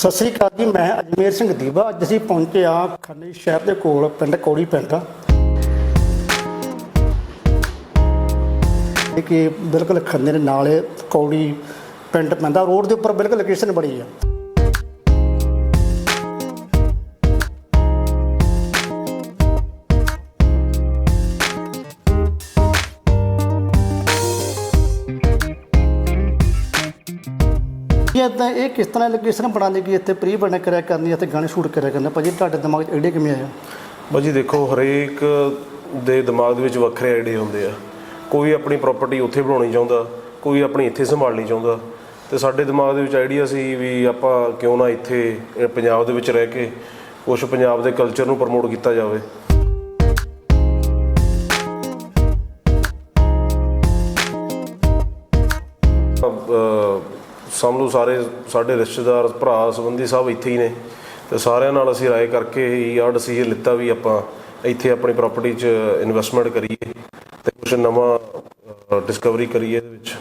ਸਤਿ ਸ੍ਰੀ ਅਕਾਲ ਜੀ, ਮੈਂ ਅਜਮੇਰ ਸਿੰਘ ਦੀਵਾ। ਅੱਜ ਅਸੀਂ ਪਹੁੰਚੇ ਆ ਖੰਨੇ ਸ਼ਹਿਰ ਦੇ ਕੋਲ, ਪਿੰਡ ਕੌੜੀ ਪਿੰਡ ਇਹ ਕਿ ਬਿਲਕੁਲ ਖੰਨੇ ਦੇ ਨਾਲ ਇਹ ਕੌੜੀ ਪਿੰਡ ਪੈਂਦਾ। ਰੋਡ ਦੇ ਉੱਪਰ ਬਿਲਕੁਲ ਲੋਕੇਸ਼ਨ ਬੜੀ ਆ। ਇਹ ਤਾਂ ਇਹ ਕਿਸ ਤਰ੍ਹਾਂ ਲੋਕੇਸ਼ਨ ਬਣਾਉਂਦੇ ਕਿ ਇੱਥੇ ਪ੍ਰੀ ਬਣ ਕਰਿਆ ਕਰਨੀ ਅਤੇ ਗਾਣੇ ਸ਼ੂਟ ਕਰਿਆ ਕਰਨਾ ਭਾਜੀ, ਤੁਹਾਡੇ ਦਿਮਾਗ 'ਚ ਆਈਡੀਆ ਕਿਵੇਂ ਆਇਆ? ਭਾਜੀ, ਦੇਖੋ, ਹਰੇਕ ਦੇ ਦਿਮਾਗ ਦੇ ਵਿੱਚ ਵੱਖਰੇ ਆਈਡੀਆ ਹੁੰਦੇ ਆ। ਕੋਈ ਆਪਣੀ ਪ੍ਰਾਪਰਟੀ ਉੱਥੇ ਬਣਾਉਣੀ ਚਾਹੁੰਦਾ, ਕੋਈ ਆਪਣੀ ਇੱਥੇ ਸੰਭਾਲਣੀ ਚਾਹੁੰਦਾ। ਤੇ ਸਾਡੇ ਦਿਮਾਗ ਦੇ ਵਿੱਚ ਆਈਡੀਆ ਸੀ ਵੀ ਆਪਾਂ ਕਿਉਂ ਨਾ ਇੱਥੇ ਪੰਜਾਬ ਦੇ ਵਿੱਚ ਰਹਿ ਕੇ ਕੁਝ ਪੰਜਾਬ ਦੇ ਕਲਚਰ ਨੂੰ ਪ੍ਰਮੋਟ ਕੀਤਾ ਜਾਵੇ। ਸਮਝ ਲਓ ਸਾਰੇ ਸਾਡੇ ਰਿਸ਼ਤੇਦਾਰ, ਭਰਾ, ਸੰਬੰਧੀ ਸਭ ਇੱਥੇ ਹੀ ਨੇ। ਤੇ ਸਾਰਿਆਂ ਨਾਲ ਅਸੀਂ ਰਾਏ ਕਰਕੇ ਹੀ ਆਹ ਡਿਸੀਜਨ ਲਿੱਤਾ ਵੀ ਆਪਾਂ ਇੱਥੇ ਆਪਣੀ ਪ੍ਰਾਪਰਟੀ 'ਚ ਇਨਵੈਸਟਮੈਂਟ ਕਰੀਏ ਤੇ ਕੁਝ ਨਵਾਂ ਡਿਸਕਵਰੀ ਕਰੀਏ ਇਹਦੇ ਵਿੱਚ।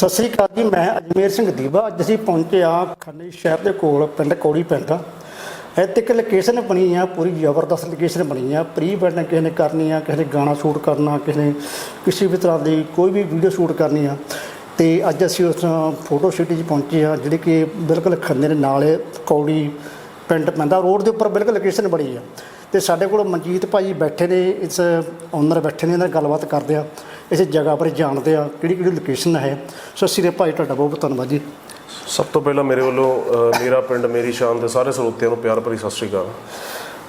ਸਤਿ ਸ੍ਰੀ ਅਕਾਲ ਜੀ, ਮੈਂ ਅਜਮੇਰ ਸਿੰਘ ਦੀਵਾ। ਅੱਜ ਅਸੀਂ ਪਹੁੰਚੇ ਆ ਖੰਨੇ ਸ਼ਹਿਰ ਦੇ ਕੋਲ, ਪਿੰਡ ਕੌੜੀ ਪੈਂਦਾ ਇੱਥੇ ਇੱਕ ਲੋਕੇਸ਼ਨ ਬਣੀ ਆ, ਪੂਰੀ ਜ਼ਬਰਦਸਤ ਲੋਕੇਸ਼ਨ ਬਣੀ ਆ। ਪ੍ਰੀ ਵੈਡਿੰਗ ਕਿਸੇ ਨੇ ਕਰਨੀ ਆ, ਕਿਸੇ ਨੇ ਗਾਣਾ ਸ਼ੂਟ ਕਰਨਾ, ਕਿਸੇ ਨੇ ਕਿਸੇ ਵੀ ਤਰ੍ਹਾਂ ਦੀ ਕੋਈ ਵੀ ਵੀਡੀਓ ਸ਼ੂਟ ਕਰਨੀ ਆ। ਤੇ ਅੱਜ ਅਸੀਂ ਉਸ ਫੋਟੋ ਸਿਟੀ 'ਚ ਪਹੁੰਚੇ ਆ ਜਿਹੜੀ ਕਿ ਬਿਲਕੁਲ ਖੰਨੇ ਦੇ ਨਾਲ ਕੌੜੀ ਪਿੰਡ ਪੈਂਦਾ। ਰੋਡ ਦੇ ਉੱਪਰ ਬਿਲਕੁਲ ਲੋਕੇਸ਼ਨ ਬਣੀ ਆ। ਤੇ ਸਾਡੇ ਕੋਲ ਮਨਜੀਤ ਭਾਈ ਬੈਠੇ ਨੇ, ਇਸ ਓਨਰ ਬੈਠੇ ਨੇ, ਇਹਨਾਂ ਨਾਲ ਗੱਲਬਾਤ ਕਰਦੇ ਆ। ਇਸ ਜਗ੍ਹਾ ਬਾਰੇ ਜਾਣਦੇ ਆ ਕਿਹੜੀ ਕਿਹੜੀ ਲੋਕੇਸ਼ਨ ਹੈ। ਸਤਿ ਸ਼੍ਰੀ ਭਾਈ ਤੁਹਾਡਾ ਬਹੁਤ ਬਹੁਤ ਧੰਨਵਾਦ ਜੀ। ਸਭ ਤੋਂ ਪਹਿਲਾਂ ਮੇਰੇ ਵੱਲੋਂ ਮੇਰਾ ਪਿੰਡ ਮੇਰੀ ਸ਼ਾਨ ਦੇ ਸਾਰੇ ਸਰੋਤਿਆਂ ਨੂੰ ਪਿਆਰ ਭਰੀ ਸਤਿ ਸ਼੍ਰੀ ਅਕਾਲ।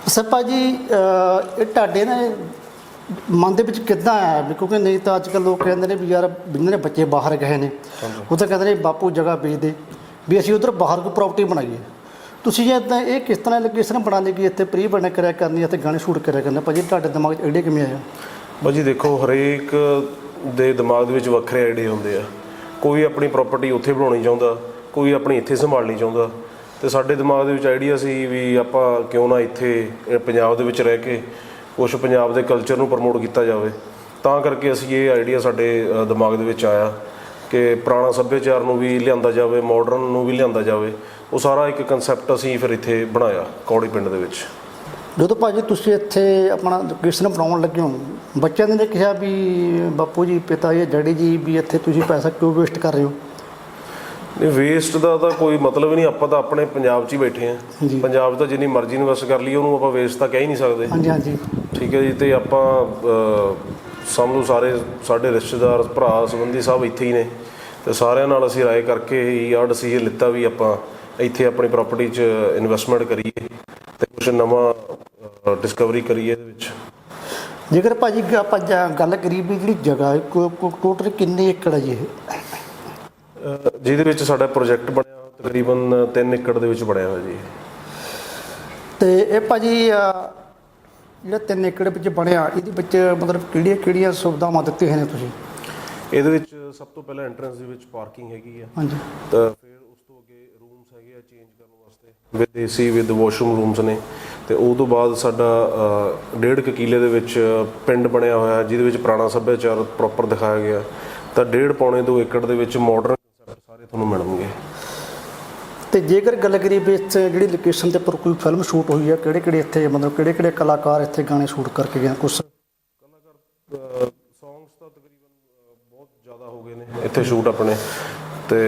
ਸਰ ਭਾਜੀ ਇਹ ਤੁਹਾਡੇ ਨਾ ਮਨ ਦੇ ਵਿੱਚ ਕਿੱਦਾਂ ਆਇਆ? ਵੀ ਕਿਉਂਕਿ ਨਹੀਂ ਤਾਂ ਅੱਜ ਕੱਲ੍ਹ ਲੋਕ ਕਹਿੰਦੇ ਨੇ ਵੀ ਯਾਰ ਜਿਨ੍ਹਾਂ ਦੇ ਬੱਚੇ ਬਾਹਰ ਗਏ ਨੇ ਉਹ ਤਾਂ ਕਹਿੰਦੇ ਨੇ ਬਾਪੂ ਜਗ੍ਹਾ ਵੇਚ ਦੇ ਵੀ ਅਸੀਂ ਉਧਰ ਬਾਹਰ ਕੋਈ ਪ੍ਰਾਪਰਟੀ ਬਣਾਈਏ। ਤੁਸੀਂ ਜੇ ਇਦਾਂ ਇਹ ਕਿਸ ਤਰ੍ਹਾਂ ਲੋਕੇਸ਼ਨ ਬਣਾਉਂਦੇ ਕਿ ਇੱਥੇ ਪ੍ਰੀ ਬਣ ਕਰਿਆ ਕਰਨੀ ਅਤੇ ਗਾਣੇ ਸ਼ੂਟ ਕਰਿਆ ਕਰਨਾ? ਭਾਜੀ ਤੁਹਾਡੇ ਦਿਮਾਗ 'ਚ ਆਈਡੀਆ ਕਿਵੇਂ ਆਇਆ? ਭਾਜੀ ਦੇਖੋ, ਹਰੇਕ ਦੇ ਦਿਮਾਗ ਦੇ ਵਿੱਚ ਵੱਖਰੇ ਆਈਡੀਆ ਹੁੰਦੇ ਆ। ਕੋਈ ਆਪਣੀ ਪ੍ਰਾਪਰਟੀ ਉੱਥੇ ਬਣਾਉਣੀ ਚਾਹੁੰਦਾ, ਕੋਈ ਆਪਣੀ ਇੱਥੇ ਸੰਭਾਲਣੀ ਚਾਹੁੰਦਾ। ਤੇ ਸਾਡੇ ਦਿਮਾਗ ਦੇ ਵਿੱਚ ਆਈਡੀਆ ਸੀ ਵੀ ਆਪਾਂ ਕਿਉਂ ਨਾ ਇੱਥੇ ਪੰਜਾਬ ਦੇ ਵਿੱਚ ਰਹਿ ਕੇ ਕੁਝ ਪੰਜਾਬ ਦੇ ਕਲਚਰ ਨੂੰ ਪ੍ਰਮੋਟ ਕੀਤਾ ਜਾਵੇ। ਤਾਂ ਕਰਕੇ ਅਸੀਂ ਇਹ ਆਈਡੀਆ ਸਾਡੇ ਦਿਮਾਗ ਦੇ ਵਿੱਚ ਆਇਆ ਕਿ ਪੁਰਾਣਾ ਸੱਭਿਆਚਾਰ ਨੂੰ ਵੀ ਲਿਆਂਦਾ ਜਾਵੇ ਮਾਡਰਨ ਨੂੰ ਵੀ ਲਿਆਂਦਾ ਜਾਵੇ। ਉਹ ਸਾਰਾ ਇੱਕ ਕਨਸੈਪਟ ਅਸੀਂ ਫਿਰ ਇੱਥੇ ਬਣਾਇਆ, ਕੌੜੀ ਪਿੰਡ ਦੇ ਵਿੱਚ। ਜਦੋਂ ਭਾਜੀ ਤੁਸੀਂ ਇੱਥੇ ਆਪਣਾ ਲੋਕੇਸ਼ਨ ਬਣਾਉਣ ਲੱਗੇ ਹੋ? ਬੱਚਿਆਂ ਨੇ ਕਿਹਾ ਵੀ ਬਾਪੂ ਜੀ ਪਿਤਾ ਜੀ ਡੈਡੀ ਜੀ ਵੀ ਇੱਥੇ ਤੁਸੀਂ ਪੈਸਾ ਕਿਉਂ ਵੇਸਟ ਕਰ ਰਹੇ ਹੋ? ਨਹੀਂ ਵੇਸਟ ਦਾ ਤਾਂ ਕੋਈ ਮਤਲਬ ਹੀ ਨਹੀਂ ਆਪਾਂ ਤਾਂ ਆਪਣੇ ਪੰਜਾਬ 'ਚ ਹੀ ਬੈਠੇ ਆ। ਪੰਜਾਬ ਤਾਂ ਜਿੰਨੀ ਮਰਜ਼ੀ ਇਨਵੈਸਟ ਕਰ ਲਈ ਉਹਨੂੰ ਆਪਾਂ ਵੇਸਟ ਤਾਂ ਕਹਿ ਹੀ ਨਹੀਂ ਸਕਦੇ। ਹਾਂਜੀ ਹਾਂਜੀ। ਠੀਕ ਹੈ ਜੀ ਤੇ ਆਪਾਂ ਸਮਝ ਲਓ ਸਾਰੇ ਸਾਡੇ ਰਿਸ਼ਤੇਦਾਰ ਭਰਾ ਸੰਬੰਧੀ ਸਭ ਇੱਥੇ ਹੀ ਨੇ। ਤੇ ਸਾਰਿਆਂ ਨਾਲ ਅਸੀਂ ਰਾਏ ਕਰਕੇ ਹੀ ਆਹ ਡਿਸੀਜਨ ਲਿੱਤਾ ਵੀ ਆਪਾਂ ਇੱਥੇ ਆਪਣੀ ਪ੍ਰਾਪਰਟੀ 'ਚ ਇਨਵੈਸਟਮੈਂਟ ਕਰੀਏ ਤੇ ਕੁਝ ਨਵਾਂ ਡਿਸਕਵਰੀ ਕਰੀਏ ਇਹਦੇ ਵਿੱਚ। ਜੇਕਰ ਭਾਜੀ ਆਪਾਂ ਜਾ- ਗੱਲ ਕਰੀਏ ਵੀ ਜਿਹੜੀ ਜਗ੍ਹਾ ਟੋਟਲ ਕਿੰਨੇ ਏਕੜ ਹੈ ਜੀ ਇਹ? ਜਿਹਦੇ ਵਿੱਚ ਸਾਡਾ ਪ੍ਰੋਜੈਕਟ ਬਣਿਆ ਹੋਇਆ ਤਕਰੀਬਨ 3 ਏਕੜ ਦੇ ਵਿੱਚ ਬਣਿਆ ਹੋਇਆ ਜੀ। ਤੇ ਇਹ ਭਾਜੀ ਜਿਹੜਾ 3 ਏਕੜ ਵਿੱਚ ਬਣਿਆ ਇਹਦੇ ਵਿੱਚ ਮਤਲਬ ਕਿਹੜੀਆਂ ਕਿਹੜੀਆਂ ਸੁਵਿਧਾਵਾਂ ਦਿੱਤੀਆਂ ਨੇ ਤੁਸੀਂ? ਇਹਦੇ ਵਿੱਚ ਸਭ ਤੋਂ ਪਹਿਲਾਂ ਐਂਟਰੈਂਸ ਦੇ ਵਿੱਚ ਪਾਰਕਿੰਗ ਹੈਗੀ ਆ। ਹਾਂਜੀ। ਤਾਂ ਫਿਰ ਉਸ ਤੋਂ ਅੱਗੇ ਰੂਮਸ ਹੈਗੇ ਆ ਚੇਂਜ ਕਰਨ ਵਾਸਤੇ। With AC with washroom rooms ਨੇ। ਤੇ ਉਹ ਤੋਂ ਬਾਅਦ ਸਾਡਾ ਡੇਢ ਕੁ ਕਿਲੇ ਦੇ ਵਿੱਚ ਪਿੰਡ ਬਣਿਆ ਹੋਇਆ ਜਿਹਦੇ ਵਿੱਚ ਪੁਰਾਣਾ ਸੱਭਿਆਚਾਰ ਪ੍ਰੋਪਰ ਦਿਖਾਇਆ ਗਿਆ ਤਾਂ ਡੇਢ ਪੌਣੇ ਦੋ ਏਕੜ ਦੇ ਵਿੱਚ ਮਾਡਰਨ ਕਨਸੈਪਟ ਸਾਰੇ ਤੁਹਾਨੂੰ ਮਿਲਣਗੇ। ਤੇ ਜੇਕਰ ਗੱਲ ਕਰੀਏ ਵੀ ਇੱਥੇ ਜਿਹੜੀ ਲੋਕੇਸ਼ਨ ਤੇ ਪਰ ਕੋਈ ਫਿਲਮ ਸ਼ੂਟ ਹੋਈ ਹੈ ਕਿਹੜੇ ਕਿਹੜੇ ਇੱਥੇ ਮਤਲਬ ਕਿਹੜੇ ਕਿਹੜੇ ਕਲਾਕਾਰ ਇੱਥੇ ਗਾਣੇ ਸ਼ੂਟ ਕਰਕੇ ਗਏ ਕੁਝ ਕਲਾਕਾਰ ਸੌਂਗਸ ਤਾਂ ਤਕਰੀਬਨ ਬਹੁਤ ਜ਼ਿਆਦਾ ਹੋ ਗਏ ਨੇ ਇੱਥੇ ਸ਼ੂਟ ਆਪਣੇ। ਤੇ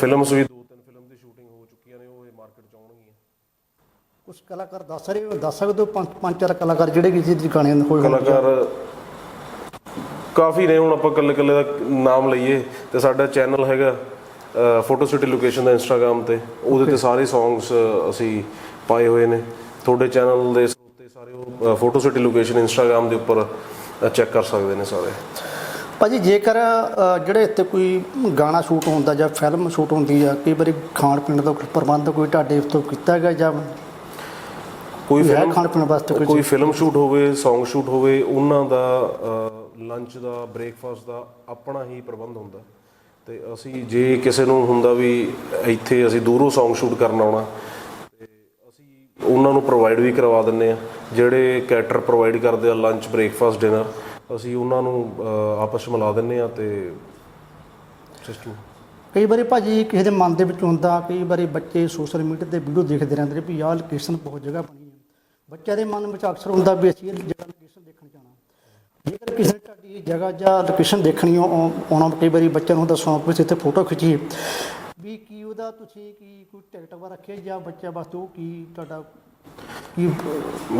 ਫਿਲਮਸ ਵੀ ਦੋ ਤਿੰਨ ਫਿਲਮ ਦੀ ਸ਼ੂਟਿੰਗ ਹੋ ਚੁੱਕੀਆਂ ਨੇ ਉਹ ਇਹ ਮਾਰਕੀਟ ਚ ਆਉਣਗੀਆਂ ਕੁਝ ਕਲਾਕਾਰ ਦੱਸ ਰਹੇ ਹੋ? ਦੱਸ ਸਕਦੇ ਹੋ? ਪੰਜ ਪੰਜ ਚਾਰ ਕਲਾਕਾਰ ਜਿਹੜੇ ਕਿਸੇ ਦੇ ਗਾਣੇ ਹੋਏ ਹੋਣ ਕਲਾਕਾਰ ਕਾਫੀ ਨੇ ਹੁਣ ਆਪਾਂ ਕੱਲੇ ਕੱਲੇ ਦਾ ਨਾਮ ਲਈਏ ਤੇ ਸਾਡਾ ਚੈਨਲ ਹੈਗਾ ਫੋਟੋ ਸਿਟੀ ਲੋਕੇਸ਼ਨ ਦਾ ਇੰਸਟਾਗ੍ਰam ਤੇ। ਉਹਦੇ ਤੇ ਸਾਰੇ ਸੌਂਗਸ ਅਸੀਂ ਪਾਏ ਹੋਏ ਨੇ। ਤੁਹਾਡੇ ਚੈਨਲ ਦੇ ਉੱਤੇ ਸਾਰੇ ਉਹ ਫੋਟੋ ਸਿਟੀ ਲੋਕੇਸ਼ਨ ਇੰਸਟਾਗ੍ਰam ਦੇ ਉੱਪਰ ਚੈੱਕ ਕਰ ਸਕਦੇ ਨੇ ਸਾਰੇ। ਭਾਜੀ ਜੇਕਰ ਅ, ਜਿਹੜੇ ਇੱਥੇ ਕੋਈ ਗਾਣਾ ਸ਼ੂਟ ਹੁੰਦਾ ਜਾਂ ਫਿਲਮ ਸ਼ੂਟ ਹੁੰਦੀ ਆ ਕਈ ਵਾਰੀ ਖਾਣ ਪੀਣ ਦਾ ਕੋਈ ਪ੍ਰਬੰਧ ਕੋਈ ਤੁਹਾਡੇ ਉੱਤੋਂ ਕੀਤਾ ਗਿਆ ਜਾਂ ਕੋਈ ਹੈ ਫਿਲਮ ਖਾਣ ਪੀਣ ਵਾਸਤੇ ਕੋਈ ਕੋਈ ਫਿਲਮ ਸ਼ੂਟ ਹੋਵੇ Song ਸ਼ੂਟ ਹੋਵੇ ਉਹਨਾਂ ਦਾ ਲੰਚ ਦਾ ਬ੍ਰੇਕਫਾਸਟ ਦਾ ਆਪਣਾ ਹੀ ਪ੍ਰਬੰਧ ਹੁੰਦਾ। ਤੇ ਅਸੀਂ ਜੇ ਕਿਸੇ ਨੂੰ ਹੁੰਦਾ ਵੀ ਇੱਥੇ ਅਸੀਂ ਦੂਰੋਂ Song ਸ਼ੂਟ ਕਰਨ ਆਉਣਾ ਤੇ ਅਸੀਂ ਉਹਨਾਂ ਨੂੰ ਪ੍ਰੋਵਾਈਡ ਵੀ ਕਰਵਾ ਦਿੰਨੇ ਆ ਜਿਹੜੇ ਕੈਟਰ ਪ੍ਰੋਵਾਈਡ ਕਰਦੇ ਆ ਲੰਚ ਬ੍ਰੇਕਫਾਸਟ ਡਿਨਰ ਅਸੀਂ ਉਹਨਾਂ ਨੂੰ ਆਪਸ ਵਿੱਚ ਮਿਲਾ ਦਿੰਨੇ ਆ ਤੇ ਸਿਸਟਮ ਕਈ ਵਾਰੀ ਭਾਜੀ ਕਿਸੇ ਦੇ ਮਨ ਦੇ ਵਿੱਚ ਹੁੰਦਾ ਕਈ ਵਾਰੀ ਬੱਚੇ ਸੋਸ਼ਲ ਮੀਡੀਆ ਤੇ ਵੀਡੀਓ ਦੇਖਦੇ ਰਹਿੰਦੇ ਨੇ ਵੀ ਆਹ ਲੋਕੇਸ਼ਨ ਬਹੁਤ ਜਗ੍ਹਾ ਬਣੀ ਬੱਚਿਆਂ ਦੇ ਮਨ ਵਿੱਚ ਅਕਸਰ ਹੁੰਦਾ ਵੀ ਅਸੀਂ ਇਹ ਜਗ੍ਹਾ ਲੋਕੇਸ਼ਨ ਦੇਖਣ ਜਾਣਾ। ਜੇਕਰ ਕਿਸੇ ਤੁਹਾਡੀ ਜਗ੍ਹਾ ਜਾਂ ਲੋਕੇਸ਼ਨ ਦੇਖਣੀ ਆਉਣਾ ਕਈ ਵਾਰੀ ਬੱਚਿਆਂ ਨੂੰ ਹੁੰਦਾ ਸ਼ੌਂਕ ਵਿੱਚ ਇੱਥੇ ਫੋਟੋ ਖਿੱਚੀਏ। ਵੀ ਕੀ ਉਹਦਾ ਤੁਸੀਂ ਕੀ ਕੋਈ ਟਿਕਟ ਵਾ ਰੱਖਿਆ ਜਾਂ ਬੱਚਿਆਂ ਵਾਸਤੇ ਉਹ ਕੀ ਤੁਹਾਡਾ ਕੀ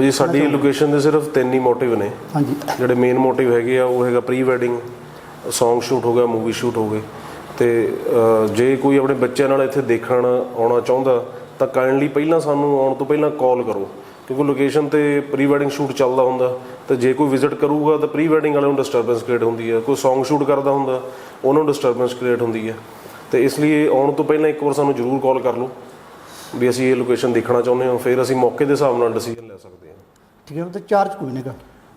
ਜੀ ਸਾਡੀ ਲੋਕੇਸ਼ਨ ਦੇ ਸਿਰਫ ਤਿੰਨ ਹੀ ਮੋਟਿਵ ਨੇ। ਹਾਂਜੀ। ਜਿਹੜੇ ਮੇਨ ਮੋਟਿਵ ਹੈਗੇ ਆ ਉਹ ਹੈਗਾ ਪ੍ਰੀ ਵੈਡਿੰਗ Song ਸ਼ੂਟ ਹੋ ਗਿਆ ਮੂਵੀ ਸ਼ੂਟ ਹੋ ਗਏ। ਤੇ ਜੇ ਕੋਈ ਆਪਣੇ ਬੱਚਿਆਂ ਨਾਲ ਇੱਥੇ ਦੇਖਣ ਆਉਣਾ ਚਾਹੁੰਦਾ ਤਾਂ ਕਾਈਂਡਲੀ ਪਹਿਲਾਂ ਸਾਨੂੰ ਆਉਣ ਤੋਂ ਪਹਿਲਾਂ ਕਾਲ ਕਰੋ। ਕਿਉਂਕਿ ਲੋਕੇਸ਼ਨ ਤੇ ਪ੍ਰੀ ਵੈਡਿੰਗ ਸ਼ੂਟ ਚੱਲਦਾ ਹੁੰਦਾ ਤੇ ਜੇ ਕੋਈ ਵਿਜ਼ਿਟ ਕਰੂਗਾ ਤਾਂ ਪ੍ਰੀ ਵੈਡਿੰਗ ਵਾਲਿਆਂ ਨੂੰ ਡਿਸਟਰਬੈਂਸ ਕ੍ਰੀਏਟ ਹੁੰਦੀ ਹੈ ਕੋਈ Song ਸ਼ੂਟ ਕਰਦਾ ਹੁੰਦਾ ਉਹਨਾਂ ਨੂੰ ਡਿਸਟਰਬੈਂਸ ਕ੍ਰੀਏਟ ਹੁੰਦੀ ਹੈ ਤੇ ਇਸ ਲਈ ਆਉਣ ਤੋਂ ਪਹਿਲਾਂ ਇੱਕ ਵਾਰ ਸਾਨੂੰ ਜ਼ਰੂਰ ਕਾਲ ਕਰ ਲਓ ਵੀ ਅਸੀਂ ਇਹ ਲੋਕੇਸ਼ਨ ਦੇਖਣਾ ਚਾਹੁੰਦੇ ਹਾਂ ਫਿਰ ਅਸੀਂ ਮੌਕੇ ਦੇ ਹਿਸਾਬ ਨਾਲ ਡਿਸੀਜਨ ਲੈ ਸਕਦੇ ਹਾਂ। ਠੀਕ ਹੈ ਤੇ ਚਾਰਜ ਕੋਈ ਨਹੀਂਗਾ।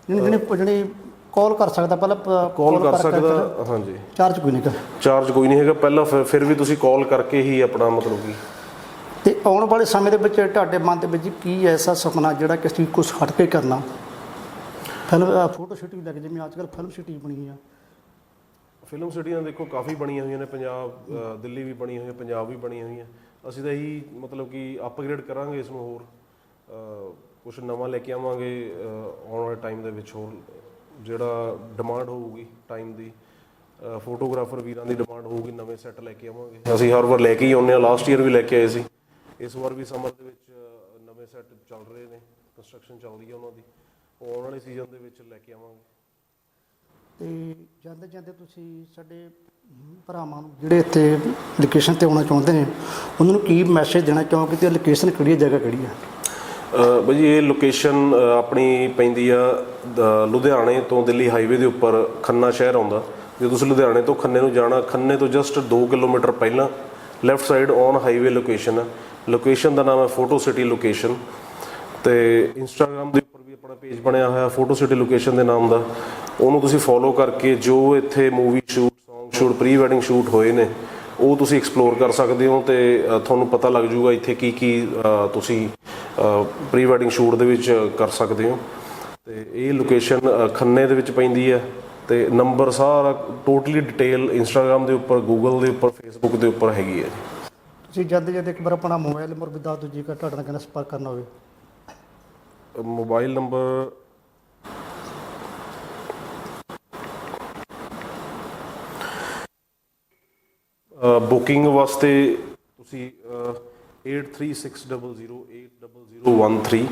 ਜਿਹੜੇ ਜਿਹੜੇ ਕਾਲ ਕਰ ਸਕਦਾ ਪਹਿਲਾਂ ਕਾਲ ਕਰ ਸਕਦਾ ਹਾਂਜੀ। ਚਾਰਜ ਕੋਈ ਨਹੀਂਗਾ। ਚਾਰਜ ਕੋਈ ਨਹੀਂ ਹੈਗਾ ਪਹਿਲਾਂ ਫਿਰ- ਵੀ ਤੁਸੀਂ ਕਾਲ ਕਰਕੇ ਹੀ ਆਪਣਾ ਮਤਲਬ ਕਿ ਆਉਣ ਵਾਲੇ ਸਮੇਂ ਦੇ ਵਿੱਚ ਤੁਹਾਡੇ ਮਨ ਦੇ ਵਿੱਚ ਕੀ ਐਸਾ ਸੁਪਨਾ ਜਿਹੜਾ ਕਿ ਅਸੀਂ ਕੁਝ ਹਟ ਕੇ ਕਰਨਾ? ਫਿਲਮ ਫੋਟੋ ਸ਼ੂਟਿੰਗ ਲੱਗ ਜਿਵੇਂ ਅੱਜ ਕੱਲ੍ਹ ਫਿਲਮ ਸਿਟੀ ਬਣੀ ਆ। ਫਿਲਮ ਸਿਟੀਆਂ ਦੇਖੋ ਕਾਫੀ ਬਣੀਆਂ ਹੋਈਆਂ ਨੇ, ਪੰਜਾਬ ਦਿੱਲੀ ਵੀ ਬਣੀ ਹੋਈ ਹੈ ਪੰਜਾਬ ਵੀ ਬਣੀਆਂ ਹੋਈਆਂ ਅਸੀਂ ਤਾਂ ਇਹੀ ਮਤਲਬ ਕਿ ਅਪਗ੍ਰੇਡ ਕਰਾਂਗੇ ਇਸ ਨੂੰ ਹੋਰ ਕੁਝ ਨਵਾਂ ਲੈ ਕੇ ਆਵਾਂਗੇ ਆਉਣ ਵਾਲੇ ਟਾਈਮ ਦੇ ਵਿੱਚ ਹੋਰ ਜਿਹੜਾ ਡਿਮਾਂਡ ਹੋਊਗੀ ਟਾਈਮ ਦੀ ਫੋਟੋਗ੍ਰਾਫਰ ਵੀਰਾਂ ਦੀ ਡਿਮਾਂਡ ਹੋਊਗੀ, ਨਵੇਂ ਸੈੱਟ ਲੈ ਕੇ ਆਵਾਂਗੇ। ਅਸੀਂ ਹਰ ਵਾਰ ਲੈ ਕੇ ਹੀ ਆਉਂਦੇ ਹਾਂ ਲਾਸਟ ਈਅਰ ਵੀ ਲੈ ਕੇ ਆਏ ਸੀ। ਇਸ ਵਾਰ ਵੀ ਸਮਰ ਦੇ ਵਿੱਚ ਨਵੇਂ ਸੈੱਟ ਚੱਲ ਰਹੇ ਨੇ ਕੰਸਟਰਕਸ਼ਨ ਚੱਲਦੀ ਹੈ ਉਹਨਾਂ ਦੀ। ਉਹ ਆਉਣ ਵਾਲੇ ਸੀਜ਼ਨ ਦੇ ਵਿੱਚ ਲੈ ਕੇ ਆਵਾਂਗੇ। ਤੇ ਜਾਂਦੇ ਜਾਂਦੇ ਤੁਸੀਂ ਸਾਡੇ ਭਰਾਵਾਂ ਨੂੰ ਜਿਹੜੇ ਇੱਥੇ ਲੋਕੇਸ਼ਨ ਤੇ ਆਉਣਾ ਚਾਹੁੰਦੇ ਨੇ ਉਹਨਾਂ ਨੂੰ ਕੀ ਮੈਸੇਜ ਦੇਣਾ ਚਾਹੋਗੇ ਤੇ ਲੋਕੇਸ਼ਨ ਕਿਹੜੀ ਹੈ ਜਗ੍ਹਾ ਕਿਹੜੀ ਹੈ? ਅ, ਬਾਈ ਜੀ ਇਹ ਲੋਕੇਸ਼ਨ ਆਪਣੀ ਪੈਂਦੀ ਆ ਲੁਧਿਆਣੇ ਤੋਂ ਦਿੱਲੀ ਹਾਈਵੇ ਦੇ ਉੱਪਰ ਖੰਨਾ ਸ਼ਹਿਰ ਆਉਂਦਾ। ਜੇ ਤੁਸੀਂ ਲੁਧਿਆਣੇ ਤੋਂ ਖੰਨੇ ਨੂੰ ਜਾਣਾ ਖੰਨੇ ਤੋਂ ਜਸਟ 2 ਕਿਲੋਮੀਟਰ ਪਹਿਲਾਂ left side on highway location ਹੈ ਲੋਕੇਸ਼ਨ ਦਾ ਨਾਮ ਹੈ ਫੋਟੋ ਸਿਟੀ ਲੋਕੇਸ਼ਨ ਤੇ ਇੰਸਟਾਗ੍ਰam ਦੇ ਉੱਪਰ ਵੀ ਆਪਣਾ ਪੇਜ ਬਣਿਆ ਹੋਇਆ ਫੋਟੋ ਸਿਟੀ ਲੋਕੇਸ਼ਨ ਦੇ ਨਾਮ ਦਾ। ਉਹਨੂੰ ਤੁਸੀਂ ਫੋਲੋ ਕਰਕੇ ਜੋ ਇੱਥੇ movie shoot Song shoot pre wedding shoot ਹੋਏ ਨੇ, ਉਹ ਤੁਸੀਂ ਐਕਸਪਲੋਰ ਕਰ ਸਕਦੇ ਹੋ ਤੇ ਤੁਹਾਨੂੰ ਪਤਾ ਲੱਗ ਜਾਊਗਾ ਇੱਥੇ ਕੀ ਕੀ ਤੁਸੀਂ ਪ੍ਰੀ ਵੈਡਿੰਗ ਸ਼ੂਟ ਦੇ ਵਿੱਚ ਕਰ ਸਕਦੇ ਹੋ। ਤੇ ਇਹ ਲੋਕੇਸ਼ਨ ਖੰਨੇ ਦੇ ਵਿੱਚ ਪੈਂਦੀ ਹੈ ਤੇ ਨੰਬਰ ਸਾਰਾ ਟੋਟਲੀ ਡਿਟੇਲ ਇੰਸਟਾਗ੍ਰam ਦੇ ਉੱਪਰ ਗੂਗਲ ਦੇ ਉੱਪਰ ਫੇਸਬੁੱਕ ਦੇ ਉੱਪਰ ਹੈਗੀ ਹੈ ਜੀ। ਤੁਸੀਂ ਜਾਂਦੇ ਜਾਂਦੇ ਇੱਕ ਵਾਰ ਆਪਣਾ ਮੋਬਾਈਲ ਨੰਬਰ ਵੀ ਦੱਸ ਦਿਓ ਜੇਕਰ ਤੁਹਾਡੇ ਨਾਲ ਕਹਿੰਦਾ ਸੰਪਰਕ ਕਰਨਾ ਹੋਵੇ? ਮੋਬਾਈਲ ਨੰਬਰ ਬੁਕਿੰਗ ਵਾਸਤੇ ਤੁਸੀਂ ਅ, 8360080013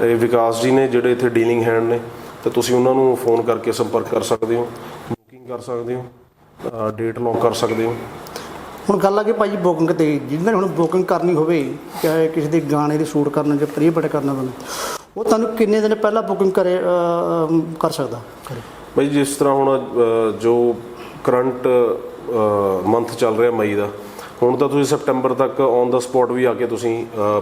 ਇਹ ਵਿਕਾਸ ਜੀ ਨੇ ਜਿਹੜੇ ਇੱਥੇ ਡੀਲਿੰਗ ਹੈਂਡ ਨੇ ਤੇ ਤੁਸੀਂ ਉਹਨਾਂ ਨੂੰ ਫੋਨ ਕਰਕੇ ਸੰਪਰਕ ਕਰ ਸਕਦੇ ਹੋ ਬੁਕਿੰਗ ਕਰ ਸਕਦੇ ਹੋ ਡੇਟ ਲੌਕ ਕਰ ਸਕਦੇ ਹੋ। ਹੁਣ ਗੱਲ ਆ ਕਿ ਭਾਈ ਬੁਕਿੰਗ ਤੇ, ਜਿਹਨਾਂ ਨੇ ਹੁਣ ਬੁਕਿੰਗ ਕਰਨੀ ਹੋਵੇ, ਚਾਹੇ ਕਿਸੇ ਦੇ ਗਾਣੇ ਦੀ ਸ਼ੂਟ ਕਰਨਾ ਜਾਂ ਪ੍ਰੀ ਬਟ ਕਰਨਾ ਹੋਵੇ ਉਹ ਤੁਹਾਨੂੰ ਕਿੰਨੇ ਦਿਨ ਪਹਿਲਾਂ ਬੁਕਿੰਗ ਕਰੇ ਕਰ ਸਕਦਾ? ਕਰੇ। ਜਿਸ ਤਰ੍ਹਾਂ ਹੁਣ ਜੋ ਕਰੰਟ ਮੰਥ ਚੱਲ ਰਿਹਾ ਮਈ ਦਾ, ਹੁਣ ਤਾਂ ਤੁਸੀਂ ਸਪਟੈਂਬਰ ਤੱਕ ਔਨ ਦਾ ਸਪੌਟ ਵੀ ਆ ਕੇ ਤੁਸੀਂ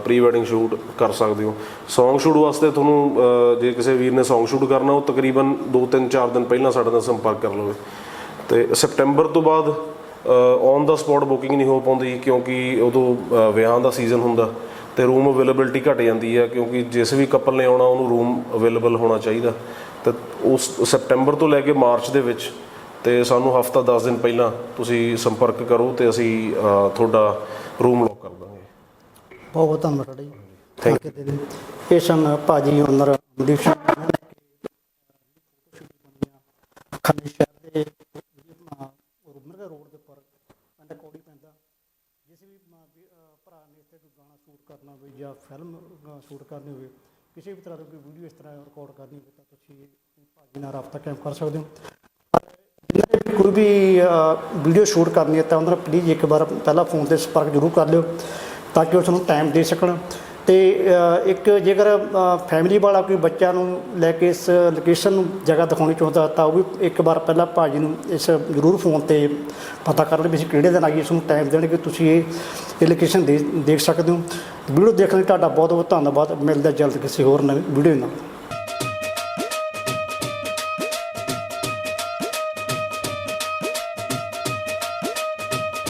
ਪ੍ਰੀ ਵੈਡਿੰਗ ਸ਼ੂਟ ਕਰ ਸਕਦੇ ਹੋ। Song ਸ਼ੂਟ ਵਾਸਤੇ ਤੁਹਾਨੂੰ ਜੇ ਕਿਸੇ ਵੀਰ ਨੇ Song ਸ਼ੂਟ ਕਰਨਾ, ਉਹ ਤਕਰੀਬਨ 2-3 4 ਦਿਨ ਪਹਿਲਾਂ ਸਾਡੇ ਨਾਲ ਸੰਪਰਕ ਕਰ ਲਵੇ। ਤੇ ਸਪਟੈਂਬਰ ਤੋਂ ਬਾਅਦ ਔਨ ਦਾ ਸਪੌਟ ਬੁਕਿੰਗ ਨਹੀਂ ਹੋ ਪਾਉਂਦੀ ਕਿਉਂਕਿ ਉਦੋਂ ਵਿਆਹਾਂ ਦਾ ਸੀਜ਼ਨ ਹੁੰਦਾ ਤੇ ਰੂਮ ਅਵੇਲੇਬਿਲਟੀ ਘਟ ਜਾਂਦੀ ਹੈ ਕਿਉਂਕਿ ਜਿਸ ਵੀ ਕਪਲ ਨੇ ਆਉਣਾ ਉਹਨੂੰ ਰੂਮ ਅਵੇਲੇਬਲ ਹੋਣਾ ਚਾਹੀਦਾ। ਤੇ ਉਸ ਸਪਟੈਂਬਰ ਤੋਂ ਲੈ ਕੇ ਮਾਰਚ ਦੇ ਵਿੱਚ ਤੇ ਸਾਨੂੰ ਹਫਤਾ 10 ਦਿਨ ਪਹਿਲਾਂ ਤੁਸੀਂ ਸੰਪਰਕ ਕਰੋ ਤੇ ਅਸੀਂ ਤੁਹਾਡਾ ਰੂਮ ਲੋਕ ਕਰ ਦਾਂਗੇ। ਬਹੁਤ ਬਹੁਤ ਧੰਨਵਾਦ ਜੀ। ਥੈਂਕ ਯੂ ਇਹ ਸਨ ਭਾਜੀ ਓਨਰ ਦੀਪ ਖੰਨੇ ਸ਼ਹਿਰ ਦੇ ਰੁਮਰਗਾ ਰੋਡ ਦੇ ਉੱਪਰ ਪਿੰਡ ਕੌੜੀ ਪੈਂਦਾ ਜਿਸ ਵੀ ਮ- ਵੀ, ਅ, ਭਰਾ ਨੇ ਇੱਥੇ ਕੋਈ ਗਾਣਾ ਸ਼ੂਟ ਕਰਨਾ ਹੋਵੇ ਜਾਂ ਫਿਲਮ ਸ਼ੂਟ ਕਰਨੀ ਹੋਵੇ, ਕਿਸੇ ਵੀ ਤਰ੍ਹਾਂ ਦੀ ਕੋਈ ਵੀਡੀਓ ਇਸ ਤਰ੍ਹਾਂ ਰਿਕਾਰਡ ਕਰਨੀ ਹੋਵੇ ਤਾਂ ਤੁਸੀਂ ਭਾਜੀ ਨਾਲ ਰਾਬਤਾ ਕਾਇਮ ਕਰ ਸਕਦੇ ਹੋ। ਜਿਹਨਾਂ ਕੋਈ ਵੀ ਵੀਡੀਓ ਸ਼ੂਟ ਕਰਨੀ ਹੈ ਤਾਂ ਉਹਨਾਂ ਨੂੰ ਪਲੀਜ਼ ਇੱਕ ਵਾਰ ਪਹਿਲਾਂ ਫੋਨ ਤੇ ਸੰਪਰਕ ਜ਼ਰੂਰ ਕਰ ਲਿਓ ਤਾਂ ਕਿ ਉਸ ਨੂੰ ਟਾਈਮ ਦੇ ਸਕਣ। ਤੇ ਇੱਕ ਜੇਕਰ ਫੈਮਿਲੀ ਵਾਲਾ ਕੋਈ ਬੱਚਾ ਨੂੰ ਲੈ ਕੇ ਇਸ ਲੋਕੇਸ਼ਨ ਨੂੰ ਜਗ੍ਹਾ ਦਿਖਾਉਣੀ ਚਾਹੁੰਦਾ ਤਾਂ ਉਹ ਵੀ ਇੱਕ ਵਾਰ ਪਹਿਲਾਂ ਭਾਜੀ ਨੂੰ ਇਸ ਜ਼ਰੂਰ ਫੋਨ ਤੇ ਪਤਾ ਕਰ ਲਓ ਵੀ ਅਸੀਂ ਕਿਹੜੇ ਦਿਨ ਆਈਏ, ਇਸ ਨੂੰ ਟਾਈਮ ਦੇਣਗੇ ਤੁਸੀਂ ਇਹ ਇਹ ਲੋਕੇਸ਼ਨ ਦੇ, ਦੇਖ ਸਕਦੇ ਹੋ। ਵੀਡੀਓ ਦੇਖਣ ਲਈ ਤੁਹਾਡਾ ਬਹੁਤ ਬਹੁਤ ਧੰਨਵਾਦ। ਮਿਲਦਾ ਜਲਦ ਕਿਸੇ ਹੋਰ ਨਵੀਂ ਵੀਡੀਓ ਨਾਲ।